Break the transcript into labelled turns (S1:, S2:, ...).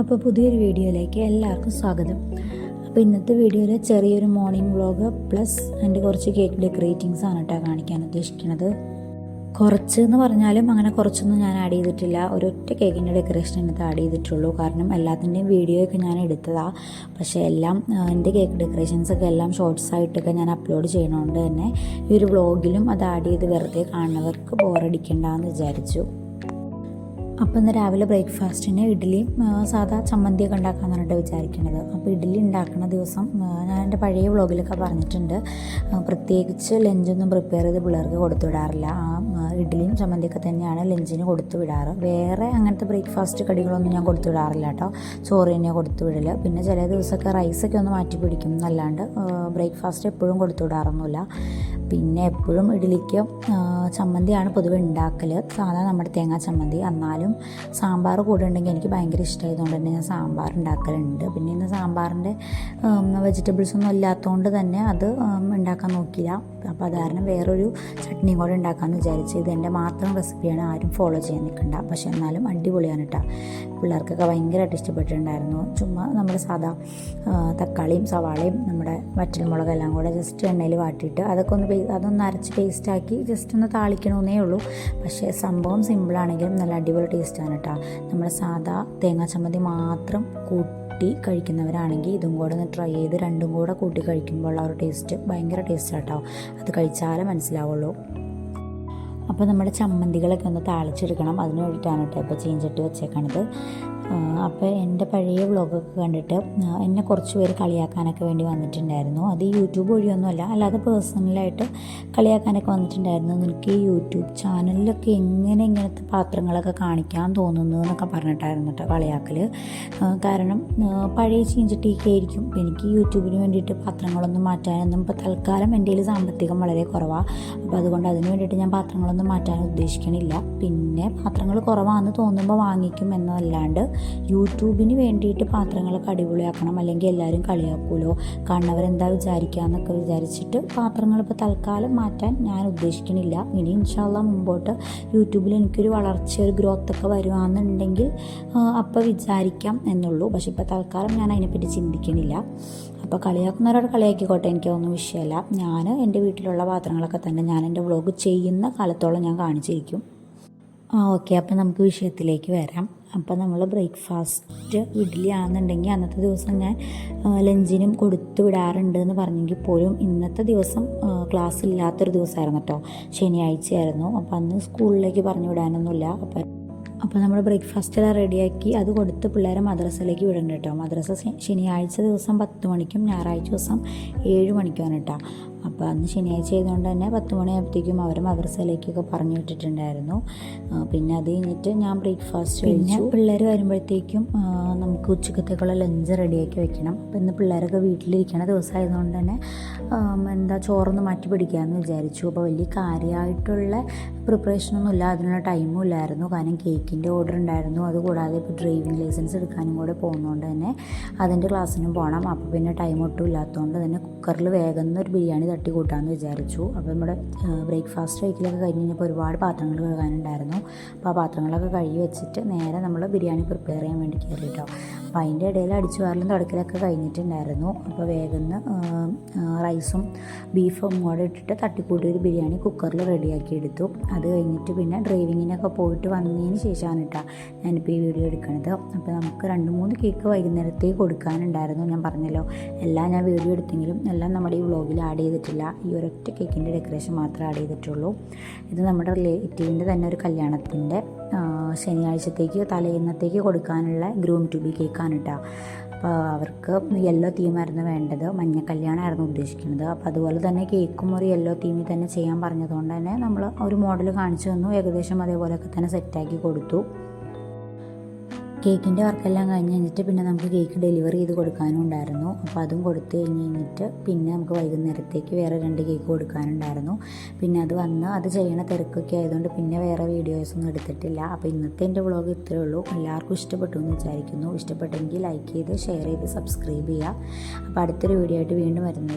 S1: അപ്പോൾ പുതിയൊരു വീഡിയോയിലേക്ക് എല്ലാവർക്കും സ്വാഗതം. അപ്പോൾ ഇന്നത്തെ വീഡിയോയിൽ ചെറിയൊരു മോർണിംഗ് വ്ളോഗ് പ്ലസ് എന്റെ കുറച്ച് കേക്ക് ഡെക്കറേറ്റിങ്സ് ആണ് കേട്ടോ കാണിക്കാൻ ഉദ്ദേശിക്കുന്നത്. കുറച്ച് എന്ന് പറഞ്ഞാലും അങ്ങനെ കുറച്ചൊന്നും ഞാൻ ആഡ് ചെയ്തിട്ടില്ല. ഒരൊറ്റ കേക്കിന്റെ ഡെക്കറേഷൻ ഇന്നത്തെ ആഡ് ചെയ്തിട്ടുള്ളൂ. കാരണം എല്ലാത്തിന്റെയും വീഡിയോ ഒക്കെ ഞാൻ എടുത്തതാണ് പക്ഷേ എല്ലാം എന്റെ കേക്ക് ഡെക്കറേഷൻസ് ഒക്കെ എല്ലാം ഷോർട്സ് ആയിട്ടൊക്കെ ഞാൻ അപ്ലോഡ് ചെയ്യണതുകൊണ്ട് തന്നെ ഈ ഒരു വ്ളോഗിലും അത് ആഡ് ചെയ്ത് വെറുതെ കാണുന്നവർക്ക് ബോറടിക്കണ്ടെന്ന് വിചാരിച്ചു. അപ്പോൾ ഇന്ന് രാവിലെ ബ്രേക്ക്ഫാസ്റ്റിന് ഇഡ്ഡലിയും സാധാ ചമ്മന്തിയൊക്കെ ഉണ്ടാക്കാമെന്നാണ് വിചാരിക്കുന്നത് അപ്പോൾ ഇഡ്ഡലി ഉണ്ടാക്കുന്ന ദിവസം ഞാൻ എന്റെ പഴയ വ്ളോഗിലൊക്കെ പറഞ്ഞിട്ടുണ്ട്. പ്രത്യേകിച്ച് ലഞ്ചൊന്നും പ്രിപ്പയർ ചെയ്ത് പിള്ളേർക്ക് കൊടുത്തു വിടാറില്ല. ആ ഇഡ്ഡലിയും ചമ്മന്തിയൊക്കെ തന്നെയാണ് ലഞ്ചിന് കൊടുത്തു വിടാറ്. വേറെ അങ്ങനത്തെ ബ്രേക്ക്ഫാസ്റ്റ് കടികളൊന്നും ഞാൻ കൊടുത്തു വിടാറില്ല കേട്ടോ. ചോറ് തന്നെയാണ് കൊടുത്തു വിടൽ പിന്നെ ചില ദിവസമൊക്കെ റൈസൊക്കെ ഒന്ന് മാറ്റി പിടിക്കും എന്നല്ലാണ്ട് ബ്രേക്ക്ഫാസ്റ്റ് എപ്പോഴും കൊടുത്തു വിടാറൊന്നുമില്ല. പിന്നെ എപ്പോഴും ഇഡ്ഡലിക്ക് ചമ്മന്തിയാണ് പൊതുവെ ഉണ്ടാക്കൽ സാധാ നമ്മുടെ തേങ്ങാ ചമ്മന്തി. എന്നാലും സാമ്പാർ കൂടെ ഉണ്ടെങ്കിൽ എനിക്ക് ഭയങ്കര ഇഷ്ടമായതുകൊണ്ട് തന്നെ ഞാൻ സാമ്പാർ ഉണ്ടാക്കലുണ്ട്. പിന്നെ ഇന്ന് സാമ്പാറിന്റെ വെജിറ്റബിൾസ് ഒന്നും ഇല്ലാത്തതുകൊണ്ട് തന്നെ അത് ഉണ്ടാക്കാൻ നോക്കിയില്ല. അപ്പോൾ അത് കാരണം വേറൊരു ചട്നിയും കൂടെ ഉണ്ടാക്കാമെന്ന് വിചാരിച്ച് ഇത് എന്റെ മാത്രം റെസിപ്പിയാണ് ആരും ഫോളോ ചെയ്യാൻ നിൽക്കണ്ട. പക്ഷെ എന്നാലും അടിപൊളിയാണ് കേട്ടോ പിള്ളേർക്കൊക്കെ ഭയങ്കരമായിട്ട് ഇഷ്ടപ്പെട്ടിട്ടുണ്ടായിരുന്നു. ചുമ്മാ നമ്മുടെ സാധാ തക്കാളിയും സവാളയും നമ്മുടെ വറ്റൽമുളകെല്ലാം കൂടെ ജസ്റ്റ് എണ്ണയിൽ വാട്ടിയിട്ട് അതൊക്കെ ഒന്ന് അതൊന്ന് അരച്ച് പേസ്റ്റാക്കി ജസ്റ്റ് ഒന്ന് താളിക്കണമെന്നേ ഉള്ളൂ. പക്ഷേ സംഭവം സിമ്പിളാണെങ്കിലും നല്ല അടിപൊളി ടേസ്റ്റാണ് കേട്ടോ നമ്മൾ സാധാ തേങ്ങാ ചമ്മന്തി മാത്രം കൂട്ടി കഴിക്കുന്നവരാണെങ്കിൽ ഇതും കൂടെ ഒന്ന് ട്രൈ ചെയ്ത് രണ്ടും കൂടെ കൂട്ടി കഴിക്കുമ്പോൾ ഉള്ള ഒരു ടേസ്റ്റ് ഭയങ്കര ടേസ്റ്റ് കേട്ടോ അത് കഴിച്ചാലേ മനസ്സിലാവുള്ളൂ. അപ്പോൾ നമ്മുടെ ചമ്മന്തികളൊക്കെ ഒന്ന് താളിച്ചെടുക്കണം. അതിന് വേണ്ടിയിട്ടാണ് കേട്ടോ ഇപ്പോൾ ചീഞ്ചട്ടി വെച്ചേക്കണത്. അപ്പോൾ എന്റെ പഴയ വ്ളോഗൊക്കെ കണ്ടിട്ട് എന്നെ കുറച്ച് പേര് കളിയാക്കാനൊക്കെ വേണ്ടി വന്നിട്ടുണ്ടായിരുന്നു. അത് യൂട്യൂബ് വഴിയൊന്നുമല്ല അല്ലാതെ പേഴ്സണലായിട്ട് കളിയാക്കാനൊക്കെ വന്നിട്ടുണ്ടായിരുന്നു. നിനക്ക് ഈ യൂട്യൂബ് ചാനലിലൊക്കെ എങ്ങനെ ഇങ്ങനത്തെ പാത്രങ്ങളൊക്കെ കാണിക്കാൻ തോന്നുന്നു എന്നൊക്കെ പറഞ്ഞിട്ടായിരുന്നു കേട്ടോ കളിയാക്കൽ കാരണം പഴയ ചീഞ്ചട്ടിയൊക്കെ ആയിരിക്കും. എനിക്ക് യൂട്യൂബിന് വേണ്ടിയിട്ട് പാത്രങ്ങളൊന്നും മാറ്റാനൊന്നും ഇപ്പോൾ തൽക്കാലം എന്റെ കയ്യിൽ സാമ്പത്തികം വളരെ കുറവാണ് അപ്പോൾ അതുകൊണ്ട് അതിന് വേണ്ടിയിട്ട് ഞാൻ പാത്രങ്ങളൊന്നും മാറ്റാൻ ഉദ്ദേശിക്കണില്ല. പിന്നെ പാത്രങ്ങൾ കുറവാണെന്ന് തോന്നുമ്പോൾ വാങ്ങിക്കും എന്നതല്ലാണ്ട് യൂട്യൂബിന് വേണ്ടിയിട്ട് പാത്രങ്ങളൊക്കെ അടിപൊളിയാക്കണം. അല്ലെങ്കിൽ എല്ലാവരും കളിയാക്കുമല്ലോ കണ്ണവരെന്താ വിചാരിക്കുക എന്നൊക്കെ വിചാരിച്ചിട്ട് പാത്രങ്ങൾ ഇപ്പോൾ തൽക്കാലം മാറ്റാൻ ഞാൻ ഉദ്ദേശിക്കണില്ല ഇനി ഇൻഷാല്ല മുമ്പോട്ട് യൂട്യൂബിൽ എനിക്കൊരു വളർച്ച ഒരു ഗ്രോത്ത് ഒക്കെ വരുവാണെന്നുണ്ടെങ്കിൽ അപ്പോൾ വിചാരിക്കാം എന്നുള്ളൂ. പക്ഷെ ഇപ്പോൾ തൽക്കാലം ഞാൻ അതിനെപ്പറ്റി ചിന്തിക്കണില്ല അപ്പോൾ കളിയാക്കുന്നവരോട് കളിയാക്കിക്കോട്ടെ എനിക്കതൊന്നും വിഷയമല്ല. ഞാൻ എന്റെ വീട്ടിലുള്ള പാത്രങ്ങളൊക്കെ തന്നെ ഞാൻ എന്റെ വ്ളോഗ് ചെയ്യുന്ന കാലത്തോളം ഞാൻ കാണിച്ചിരിക്കും. ആ ഓക്കെ. അപ്പോൾ നമുക്ക് വിഷയത്തിലേക്ക് വരാം. അപ്പോൾ നമ്മൾ ബ്രേക്ക്ഫാസ്റ്റ് ഇഡ്ഡലി ആണെന്നുണ്ടെങ്കിൽ അന്നത്തെ ദിവസം ഞാൻ ലഞ്ചിനും കൊടുത്തു വിടാറുണ്ട് എന്ന് പറഞ്ഞെങ്കിൽ പോലും ഇന്നത്തെ ദിവസം ക്ലാസ് ഇല്ലാത്തൊരു ദിവസമായിരുന്നു കേട്ടോ. ശനിയാഴ്ചയായിരുന്നു. അപ്പോൾ അന്ന് സ്കൂളിലേക്ക് പറഞ്ഞു വിടാനൊന്നുമില്ല. അപ്പോൾ അപ്പോൾ നമ്മൾ ബ്രേക്ക്ഫാസ്റ്റ് എല്ലാം റെഡിയാക്കി അത് കൊടുത്ത് പിള്ളേരെ മദ്രസയിലേക്ക് വിടണ്ട കേട്ടോ. മദ്രസ ശനിയാഴ്ച ദിവസം പത്ത് മണിക്കും ഞായറാഴ്ച ദിവസം ഏഴ് മണിക്കുമാണ് കേട്ടോ. അപ്പോൾ അന്ന് ശനിയാഴ്ച ആയതുകൊണ്ട് തന്നെ പത്ത് മണിയാകുമ്പോഴത്തേക്കും അവർ മദ്രസയിലേക്കൊക്കെ പറഞ്ഞു വിട്ടിട്ടുണ്ടായിരുന്നു. പിന്നെ അത് കഴിഞ്ഞിട്ട് ഞാൻ ബ്രേക്ക്ഫാസ്റ്റ് പിന്നെ പിള്ളേർ വരുമ്പോഴത്തേക്കും നമുക്ക് ഉച്ചക്കത്തേക്കുള്ള ലഞ്ച് റെഡിയാക്കി വെക്കണം. അപ്പോൾ ഇന്ന് പിള്ളേരൊക്കെ വീട്ടിലിരിക്കണ ദിവസമായതുകൊണ്ട് തന്നെ എന്താ ചോറൊന്ന് മാറ്റി പിടിക്കാമെന്ന് വിചാരിച്ചു. അപ്പോൾ വലിയ കാര്യമായിട്ടുള്ള പ്രിപ്പറേഷനൊന്നും ഇല്ല. അതിനുള്ള ടൈമും ഇല്ലായിരുന്നു. കാരണം കേക്കിന്റെ ഓർഡർ ഉണ്ടായിരുന്നു. അതുകൂടാതെ ഇപ്പോൾ ഡ്രൈവിംഗ് ലൈസൻസ് എടുക്കാനും കൂടെ പോകുന്നതുകൊണ്ട് തന്നെ അതിന്റെ ക്ലാസ്സിനും പോകണം അപ്പോൾ പിന്നെ ടൈം ഒട്ടും ഇല്ലാത്തതുകൊണ്ട് തന്നെ കുക്കറിൽ വേഗം ഒരു ബിരിയാണി തട്ടി കൂട്ടാമെന്ന് വിചാരിച്ചു. അപ്പോൾ നമ്മുടെ ബ്രേക്ക്ഫാസ്റ്റ് കഴിക്കലൊക്കെ കഴിഞ്ഞ് കഴിഞ്ഞപ്പോൾ ഒരുപാട് പാത്രങ്ങൾ കഴുകാനുണ്ടായിരുന്നു. അപ്പോൾ ആ പാത്രങ്ങളൊക്കെ കഴുകി വെച്ചിട്ട് നേരെ നമ്മൾ ബിരിയാണി പ്രിപ്പയർ ചെയ്യാൻ വേണ്ടി കയറി കേട്ടോ അപ്പോൾ അതിന്റെ ഇടയിൽ അടിച്ചു വാരലും തുടക്കലൊക്കെ കഴിഞ്ഞിട്ടുണ്ടായിരുന്നു. അപ്പോൾ വേഗം റൈസും ബീഫും കൂടെ ഇട്ടിട്ട് തട്ടിക്കൂട്ടി ഒരു ബിരിയാണി കുക്കറിൽ റെഡിയാക്കി എടുത്തു. അത് കഴിഞ്ഞിട്ട് പിന്നെ ഡ്രൈവിങ്ങിനൊക്കെ പോയിട്ട് വന്നതിന് ശേഷമാണ് കേട്ടോ ഞാനിപ്പോൾ ഈ വീഡിയോ എടുക്കുന്നത് അപ്പോൾ നമുക്ക് രണ്ട് മൂന്ന് കേക്ക് വൈകുന്നേരത്തേക്ക് കൊടുക്കാനുണ്ടായിരുന്നു. ഞാൻ പറഞ്ഞല്ലോ എല്ലാം ഞാൻ വീഡിയോ എടുത്തെങ്കിലും എല്ലാം നമ്മുടെ ഈ വ്ളോഗിൽ ആഡ് ചെയ്തിട്ടില്ല. ഈ ഒരൊറ്റ കേക്കിന്റെ ഡെക്കറേഷൻ മാത്രമേ ആഡ് ചെയ്തിട്ടുള്ളൂ. ഇത് നമ്മുടെ റിലേറ്റീവിന്റെ തന്നെ ഒരു കല്യാണത്തിന്റെ ശനിയാഴ്ചത്തേക്ക് തലേന്നത്തേക്ക് കൊടുക്കാനുള്ള ഗ്രൂം ടു ബി കേക്കാണ് കേട്ടോ അപ്പോൾ അവർക്ക് യെല്ലോ തീമായിരുന്നു വേണ്ടത്. മഞ്ഞ കല്യാണമായിരുന്നു ഉദ്ദേശിക്കുന്നത്. അപ്പോൾ അതുപോലെ തന്നെ കേക്കും ഒരു യെല്ലോ തീമിൽ തന്നെ ചെയ്യാൻ പറഞ്ഞതുകൊണ്ട് തന്നെ നമ്മൾ ഒരു മോഡൽ കാണിച്ചു തന്നു. ഏകദേശം അതേപോലെയൊക്കെ തന്നെ സെറ്റാക്കി കൊടുത്തു. കേക്കിന്റെ വർക്കെല്ലാം കഴിഞ്ഞ് കഴിഞ്ഞിട്ട് പിന്നെ നമുക്ക് കേക്ക് ഡെലിവറി ചെയ്ത് കൊടുക്കാനും ഉണ്ടായിരുന്നു. അപ്പോൾ അതും കൊടുത്തു കഴിഞ്ഞ് കഴിഞ്ഞിട്ട് പിന്നെ നമുക്ക് വൈകുന്നേരത്തേക്ക് വേറെ രണ്ട് കേക്ക് കൊടുക്കാനുണ്ടായിരുന്നു. പിന്നെ അത് വന്ന് അത് ചെയ്യണ തിരക്കൊക്കെ ആയതുകൊണ്ട് പിന്നെ വേറെ വീഡിയോസൊന്നും എടുത്തിട്ടില്ല. അപ്പോൾ ഇന്നത്തെ എന്റെ വ്ളോഗ് ഇത്രയേ ഉള്ളൂ. എല്ലാവർക്കും ഇഷ്ടപ്പെട്ടു എന്ന് വിചാരിക്കുന്നു. ഇഷ്ടപ്പെട്ടെങ്കിൽ ലൈക്ക് ചെയ്ത് ഷെയർ ചെയ്ത് സബ്സ്ക്രൈബ് ചെയ്യുക. അപ്പോൾ അടുത്തൊരു വീഡിയോ ആയിട്ട് വീണ്ടും വരുന്നത്